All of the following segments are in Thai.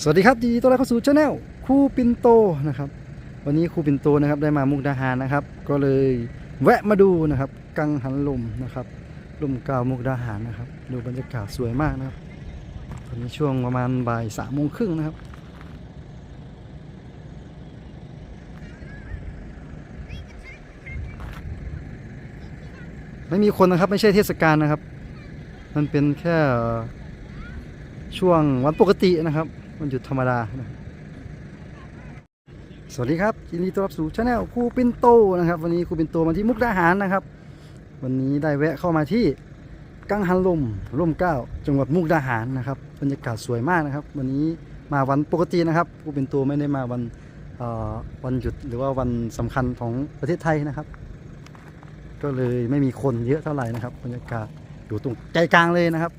สวัสดีครับยินดีต้อนรับเข้าสู่ช anel ครูปินโตนะครับ วันนี้ครูปินโตนะครับได้มามุกดาหารนะครับ ก็เลยแวะมาดูนะครับ กังหันลมนะครับลมกลาวมุกดาหารนะครับ ดูบรรยากาศสวยมากนะครับตอนนี้ช่วงประมาณบ่ายสามโมงครึ่งนะครับไม่มีคนนะครับไม่ใช่เทศกาลนะครับ มันเป็นแค่ช่วงวันปกตินะครับ วันหยุดธรรมดานะสวัสดีครับยินดีต้อนรับสู่ช anel ครูปินโตนะครับ วันนี้ครูปินโตมาที่มุกดาหารนะครับ วันนี้ได้แวะเข้ามาที่กังหันลมร่มเก้าจังหวัดมุกดาหารนะครับบรรยากาศสวยมากนะครับ วันนี้มาวันปกตินะครับครูปินโตไม่ได้มาวันวันหยุดหรือว่าวันสำคัญของประเทศไทยนะครับ ก็เลยไม่มีคนเยอะเท่าไหร่นะครับ บรรยากาศอยู่ตรงใจกลางเลยนะครับ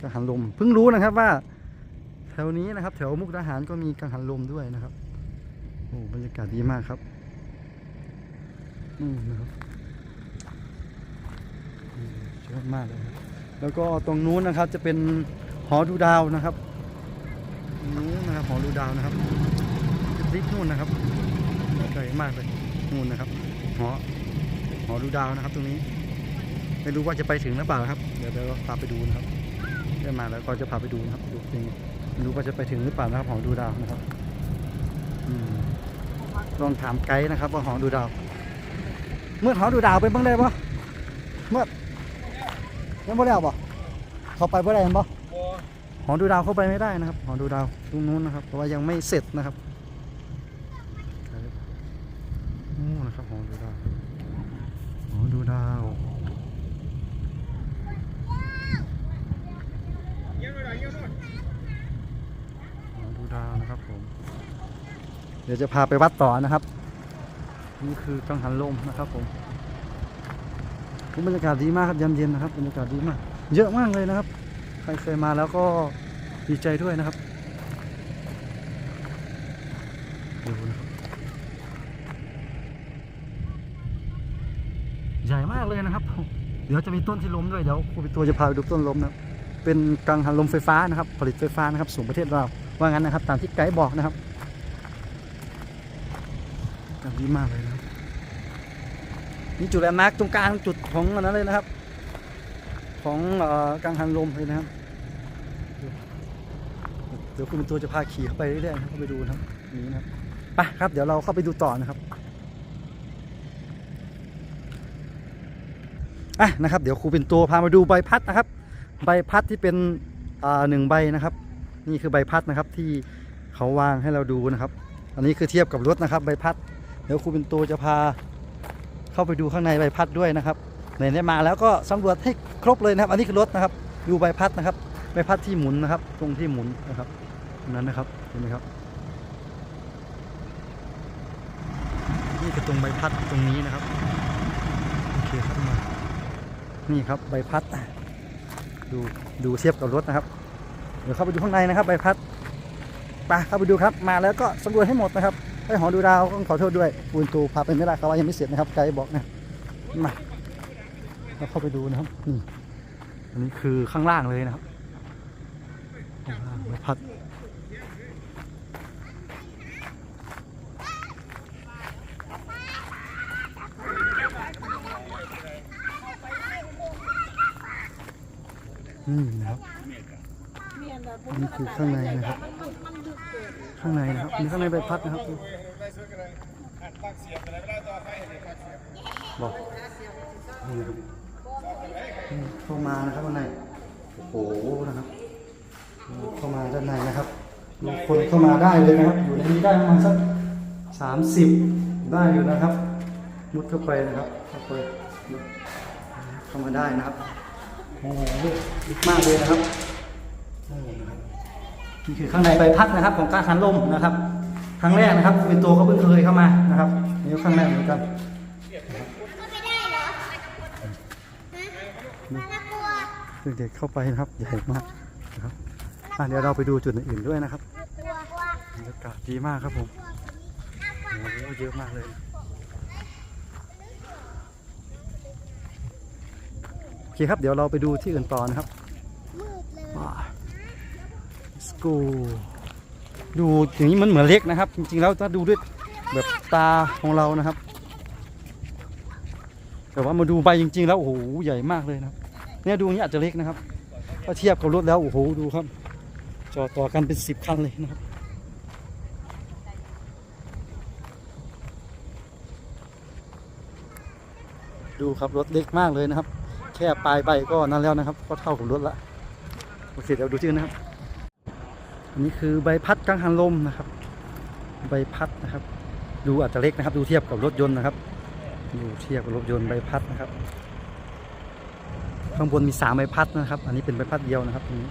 กังหันลมเพิ่งรู้นะครับว่า แถวนี้นะครับ แถวมุกดาหารก็มีกังหันลมด้วยนะครับโอ้บรรยากาศดีมากครับอืมนะครับอืมยอดมากเลยครับแล้วก็ตรงนู้นนะครับจะเป็นหอดูดาวนะครับนู้นนะครับหอดูดาวนะครับลิฟนู่นนะครับไกลมากเลยนู่นนะครับหอหอดูดาวนะครับ ตรงนี้ไม่รู้ว่าจะไปถึงหรือเปล่าครับ เดี๋ยวเดี๋ยวพาไปดูนะครับได้มาแล้วก็จะพาไปดูนะครับดูจริง ไม่รู้ว่าจะไปถึงหรือเปล่านะครับหอดูดาวนะครับอลองถามไกด์นะครับ ว่าหอดูดาว เมื่อหอดูดาวเป็นบ้างได้ปะเมื่อยังไม่ได้เอาปะเขาไปเมื่อไรเห็นปะหอดูดาวเข้าไปไม่ได้นะครับหอดูดาวตรงนู้นนะครับ เพราะว่ายังไม่เสร็จนะครับนู่นนะครับหอดูดาวหอดูดาวหอดูดาวนะครับผม เดี๋ยวจะพาไปวัดต่อนะครับ นี่คือกังหันลมนะครับผมบรรยากาศดีมากครับยามเย็นนะครับบรรยากาศดีมาก เยอะมากเลยนะครับ ใครเคยมาแล้วก็ดีใจด้วยนะครับดูนะครับใหญ่มากเลยนะครับ เดี๋ยวจะมีต้นที่ล้มด้วยเดี๋ยวครูปิตัวจะพาไปดูต้นล้มนะเป็นกังหันลมไฟฟ้านะครับ ผลิตไฟฟ้านะครับ สู่ประเทศเราว่างั้นนะครับ ตามที่ไกด์บอกนะครับ กันดีมากเลยนะครับนี่จุดแลนด์มาร์กตรงกลางจุดของอันนั้นเลยนะครับ ของเอ่อกังหันลมเลยนะครับ เดี๋ยวคุณเป็นตัวจะพาขี่เข้าไปเรื่อยๆเข้าไปดูนะครับนี่นะครับไปครับ เดี๋ยวเราเข้าไปดูต่อนะครับอะนะครับ เดี๋ยวครูเป็นตัวพามาดูใบพัดนะครับ ใบพัดที่เป็นหนึ่งใบนะครับ นี่คือใบพัดนะครับที่เขาวางให้เราดูนะครับ อันนี้คือเทียบกับรถนะครับ ใบพัด เดี๋ยวครูเป็นตัวจะพาเข้าไปดูข้างในใบพัดด้วยนะครับไหนได้มาแล้วก็สำรวจให้ครบเลยนะครับ อันนี้คือรถนะครับดูใบพัดนะครับใบพัดที่หมุนนะครับ ตรงที่หมุนนะครับนั้นนะครับเห็นไหมครับ นี่คือตรงใบพัดตรงนี้นะครับโอเคครับมานี่ครับใบพัด ดูดูเทียบกับรถนะครับ เดี๋ยวเข้าไปดูข้างในนะครับ ใบพัดไปเข้าไปดูครับ มาแล้วก็สำรวจให้หมดนะครับ ไปหอดูดาวต้องขอโทษด้วยปูนตูพาไปไม่ได้เขาว่ายังไม่เสร็จนะครับไกด์บอกนะมาเราเข้าไปดูนะครับนี่อันนี้คือข้างล่างเลยนะครับข้างล่างพัดนี่นะครับนนี้คือข้างในนะครับ ข้างในนะครับนี่ข้างในใบพัดนะครับบอกนี่ครับเข้ามานะครับข้างในโอ้โหนะครับเข้ามาด้านในนะครับคนเข้ามาได้เลยนะครับ อยู่ในนี้ได้ประมาณสักสามสิบได้อยู่นะครับ มุดเข้าไปนะครับเข้าไปเข้ามาได้นะครับโอ้โหลึกมากเลยนะครับโอ้โหนะครับ นี่คือข้างในใบพัดนะครับของการหันลมนะครับครั้งแรกนะครับเป็นตัวก็เพิ่งเคยเข้ามานะครับนี่ก็ครั้งแรกเหมือนกันก็ไม่ได้เหรอฮะน่ากลัวเด็กๆเข้าไปนะครับใหญ่มากนะครับอะเดี๋ยวเราไปดูจุดอื่นๆด้วยนะครับน่ากลัวกลัวบรรยากาศดีมากครับผมน่ากลัวโอ้โหเยอะมากเลยโอเคครับเดี๋ยวเราไปดูที่อื่นต่อนะครับมืดเลยว้า let's go ดูอย่างนี้มันเหมือนเล็กนะครับ จริงๆแล้วถ้าดูด้วยแบบตาของเรานะครับ แต่ว่ามาดูใบจริง ๆ แล้วโอ้โหใหญ่มากเลยนะครับเนี่ยดูอย่างนี้อาจจะเล็กนะครับถ้าเทียบกับรถแล้วโอ้โหดูครับ จอดต่อกันเป็นสิบคันเลยนะครับดูครับรถเล็กมากเลยนะครับ แค่ปลายใบก็นั่นแล้วนะครับ ก็เท่ากับรถละโอเคเดี๋ยวดูที่อื่นนะครับ อันนี้คือใบพัดกังหันลมนะครับ ใบพัดนะครับ ดูอาจจะเล็กนะครับ ดูเทียบกับรถยนต์นะครับ ดูเทียบกับรถยนต์ใบพัดนะครับ ข้างบนมีสามใบพัดนะครับ อันนี้เป็นใบพัดเดียวนะครับตรงนี้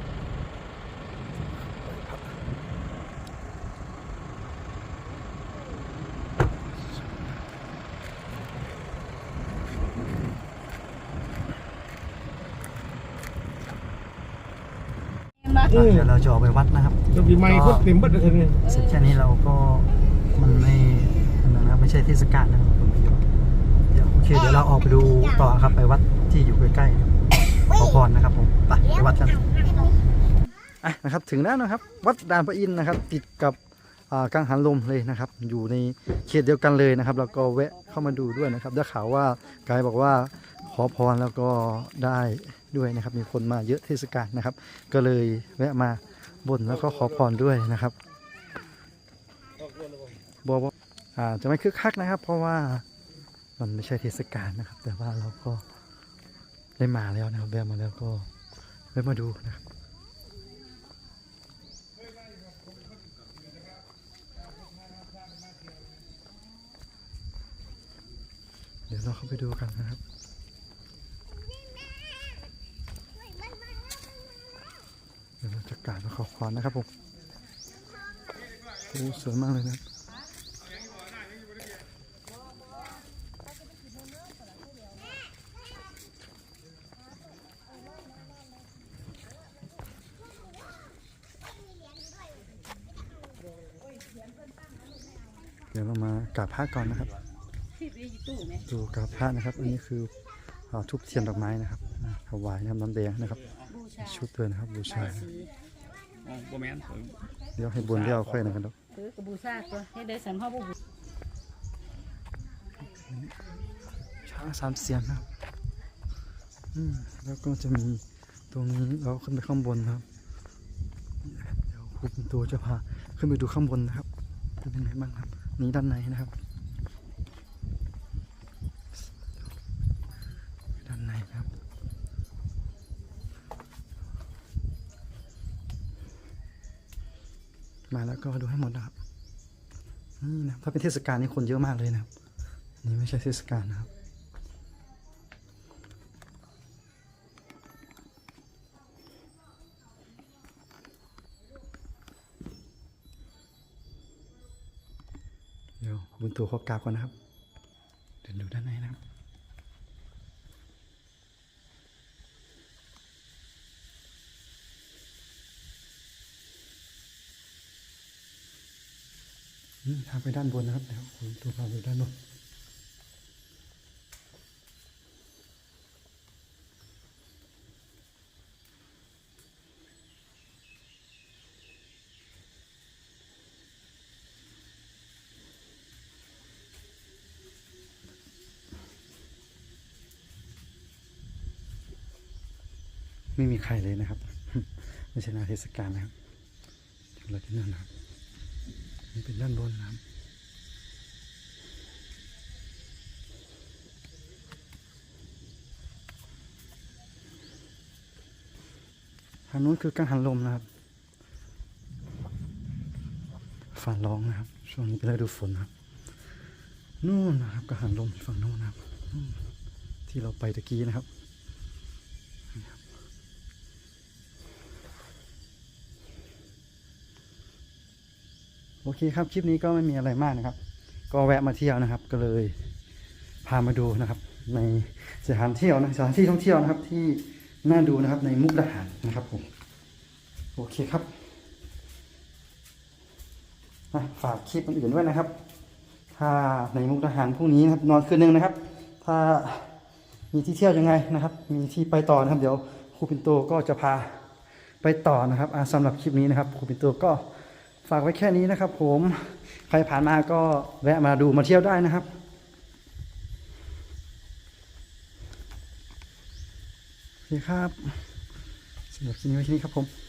อะเดี๋ยวเราจะออกไปวัดนะครับ จะมีไม้พวกเต็มบัดเลยเนี่ยเสร็จแค่นี้เราก็มันไม่อันนั้นนะครับไม่ใช่เทศกาลนะครับผมเดี๋ยวโอเคเดี๋ยวเราออกไปดูต่อครับไปวัดที่อยู่ใกล้ๆครับขอพรนะครับผมไปไปวัดกันอะนะครับ ถึงแล้วนะครับ วัดดานพระอินทร์นะครับ ติดกับอ่า กังหันลมเลยนะครับ อยู่ในเขตเดียวกันเลยนะครับแล้วก็แวะเข้ามาดูด้วยนะครับได้ข่าวว่าไกด์บอกว่าขอพรแล้วก็ได้ด้วยนะครับ มีคนมาเยอะเทศกาลนะครับ ก็เลยแวะมาบนแล้วก็ขอพรด้วยนะครับบอกว่าอ่าจะไม่คึกคักนะครับ เพราะว่ามันไม่ใช่เทศกาลนะครับ แต่ว่าเราก็ได้มาแล้วนะครับแวะมาแล้วก็แวะมาดูนะครับ เราเข้าไปดูกันนะครับเดี๋ยวเราจะกาบมาขอพรนะครับผมโอ้สวยมากเลยนะเดี๋ยวเรามากราบพระก่อนนะครับ ดูกราบพระนะครับ อันนี้คืออ่าทุบเทียนดอกไม้นะครับอ่าถวายน้ำน้ำแดงนะครับ บูชาชุดด้วยนะครับบูชาได้สีอ๋อบ่แม่นเดี๋ยวให้บนเดี๋ยวค่อยนะกันดอกถือกระบูชาตัวให้ได้สันพ่อบูบูช้างสามเสียนนะครับอืมแล้วก็จะมีตรงนี้เราขึ้นไปข้างบนนะครับเดี๋ยวครูเป็นตัวจะพาขึ้นไปดูข้างบนนะครับเป็นยังไงบ้างครับนี่ด้านในนะครับ ด้านในครับ มาแล้วก็ดูให้หมดนะครับนี่นะถ้าเป็นเทศกาลนี่คนเยอะมากเลยนะครับนี่ไม่ใช่เทศกาลนะครับเดี๋ยวบนตัวขอกราบก่อนนะครับเดินดูด้านในนะครับ ทางไปด้านบนนะครับเดี๋ยวผมตัวพาไปด้านบนไม่มีใครเลยนะครับ ไม่ใช่นาเทศกาลนะครับเดี๋ยวเรที่นั่นนะครับ เป็นด้านบนนะครับทางนู้นคือกังหันลมนะครับฝ่าร้องนะครับ ช่วงนี้เป็นฤดูฝนนะครับนู่นนะครับกังหันลมฝั่งนู้นนะครับที่เราไปตะกี้นะครับ โอเคครับ คลิปนี้ก็ไม่มีอะไรมากนะครับ ก็แวะมาเที่ยวนะครับ ก็เลยพามาดูนะครับ ในสถานเที่ยวนะสถานที่ท่องเที่ยวนะครับ ที่น่าดูนะครับในมุกดาหารนะครับผมโอเคครับฝากคลิปอื่นๆด้วยนะครับ ถ้าในมุกดาหารพรุ่งนี้นะครับ นอนคืนหนึงนะครับ ถ้ามีที่เที่ยวยังไงนะครับ มีที่ไปต่อนะครับ เดี๋ยวครูปินโตก็จะพาไปต่อนะครับสำหรับคลิปนี้นะครับครูปินโตก็ ฝากไว้แค่นี้นะครับ ผมใครผ่านมาก็แวะมาดูมาเที่ยวได้นะครับโอเคครับสำหรับคลิปนี้ไว้ที่นี้ครับผม